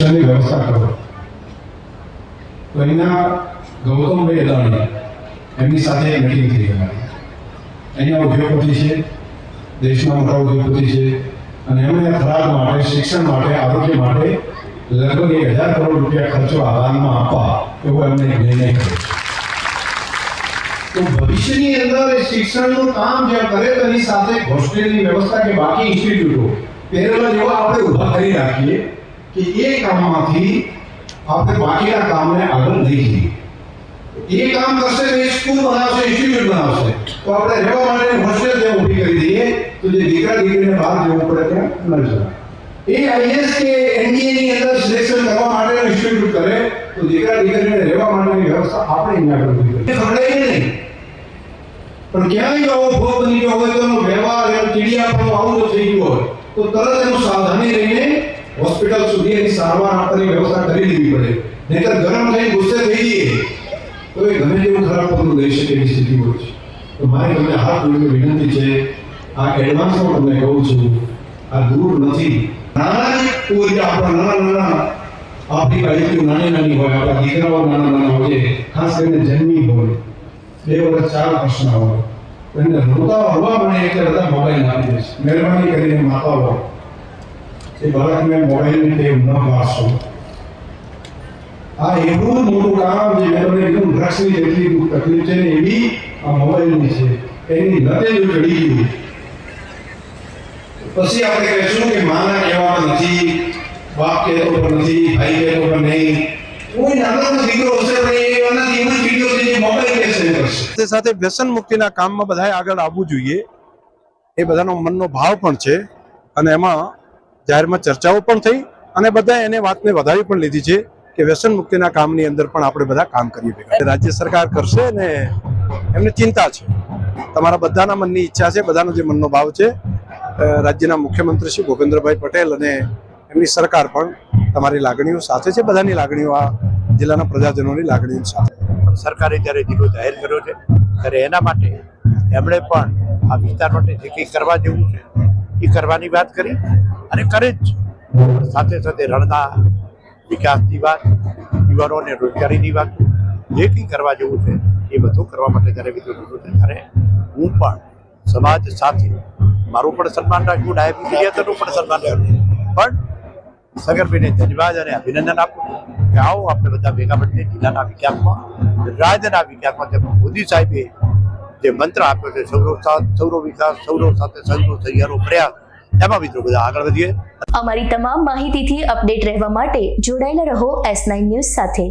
શિક્ષણની વ્યવસ્થા કરો તો એના ગૌતમભાઈ અદાણી એમની સાથે એક થઈ અમારી અહીંયા ઉદ્યોગપતિ છે દેશના મોટા ઉદ્યોગપતિ છે અને એમણે ખરાબ માટે શિક્ષણ માટે આરોગ્ય માટે લગભગ એક હજાર કરોડ રૂપિયા ખર્ચો આદાનમાં આપવા એવો એમને નિર્ણય કર્યો તો ભવિષ્યની અંદર શિક્ષણનું કામ જ્યાં કરે તેની સાથે હોસ્ટેલની વ્યવસ્થા કે બાકી ઇન્સ્ટિટ્યૂટો પેરેલલ જેવા આપણે ઊભા કરી રાખીએ કે એ કામમાંથી આપણે બાકીના કામને આગળ લઈ જઈએ એ કામ કરશે તો એ સ્કૂલ બનાવશે ઇન્સ્ટિટ્યૂટ બનાવશે તો આપણે રહેવા માટે હોસ્ટેલ ત્યાં ઊભી કરી દઈએ તો જે દીકરા દીકરીને બહાર જવું પડે ત્યાં ન જવાય એ આઈએસ કે એનડીએ ની અંદર સિલેક્શન કરવા માટેનો ઇન્સ્ટિટ્યૂટ કરે તો દીકરા દીકરીને રહેવા માટેની વ્યવસ્થા આપણે અહીંયા આગળ ઊભી કરીએ ખવડાવીએ નહીં પણ ક્યાંય આવો ભોગ બની ગયો હોય તો એનો વ્યવહાર એમ ચીડિયાપણું આવું જો થઈ ગયું હોય તો તરત એનું સાવધાની રહીને હોસ્પિટલ સુધી એની સારવાર આપવાની વ્યવસ્થા કરી દેવી પડે. નહીતર ગરમ થઈ ગુસ્સે થઈ જઈએ. તો એ ગમે તેવું ખરાબ પગલું લઈ શકે એવી સ્થિતિ હોય છે. તો મારે તમને હાથ જોડીને વિનંતી છે, આ એડવાન્સમાં તમને કહું છું, આ દૂર નથી. નાના કોઈ આપણા નાના નાના આપણી કાળજી નાની નાની હોય, આપણા દીકરાઓ નાના નાના હોય ખાસ કરીને જન્મી હોય, બે વર્ષ ચાર વર્ષના હોય, એમને રોતા હવા મને એટલે બધા મોબાઈલ આપી દે છે. મહેરબાની કરીને માતાઓ એ બાળકને મોબાઈલની ટેવ ન પાડશો આ એવું મોટું કામ જે મેં કીધું ડ્રગ્સની જેટલી તકલીફ છે ને એવી આ મોબાઈલની છે. એની લતે જો ચડી ગયું પછી આપણે કહીશું કે માના કહેવામાં નથી, બાપ કહેતો પણ નથી, ભાઈ કહેતો પણ નહીં. કોઈ નાનો દીકરો હશે પણ એ એવી વીડિયો છે જે મોબાઈલ કહેશે કરશે તે સાથે વ્યસન મુક્તિના કામમાં બધાએ આગળ આવવું જોઈએ. એ બધાનો મનનો ભાવ પણ છે. અને એમાં જાહેરમાં ચર્ચાઓ પણ થઈ અને બધા એને વાતને વધાવી પણ લીધી છે કે વ્યસન મુક્તિના કામની અંદર પણ આપણે બધા કામ કરીએ ભેગા. રાજ્ય સરકાર કરશે અને એમને ચિંતા છે. તમારા બધાના મનની ઈચ્છા છે, બધાનો જે મનનો ભાવ છે રાજ્યના મુખ્યમંત્રી શ્રી ભૂપેન્દ્રભાઈ પટેલ અને એમની સરકાર પણ તમારી લાગણીઓ સાથે છે, બધાની લાગણીઓ આ જિલ્લાના પ્રજાજનોની લાગણીઓ સાથે. સરકારે જ્યારે જિલ્લો જાહેર કર્યો છે, ત્યારે એના માટે એમણે પણ આ વિસ્તાર માટે જે કરવા જેવું છે એ કરવાની વાત કરી અને કરે જ. સાથે સાથે રણના વિકાસની વાત યુવાનોને રોજગારીની વાત, જે કંઈ કરવા જેવું છે, એ બધું કરવા માટે જ્યારે લીધો છે ત્યારે હું પણ સમાજ સાથે મારું પણ સન્માન રાખ્યું ડાયાબિટીસનું પણ સન્માન રાખ્યું. પણ સગર્ભીને ધન્યવાદ અને અભિનંદન આપું કે આવો આપણે બધા ભેગા મળીને જિલ્લાના વિકાસમાં, રાજ્યના વિકાસમાં જેમ મોદી સાહેબે જે મંત્ર આપ્યો છે, સૌરવ સૌરવ વિકાસ, સૌરવ સાથે સૌરવ સહિયારો પ્રયાસ, એમાં મિત્રો બધા આગળ વધીએ. અમારી તમામ માહિતીથી અપડેટ રહેવા માટે જોડાયેલા રહો એસ નાઇન ન્યૂઝ સાથે.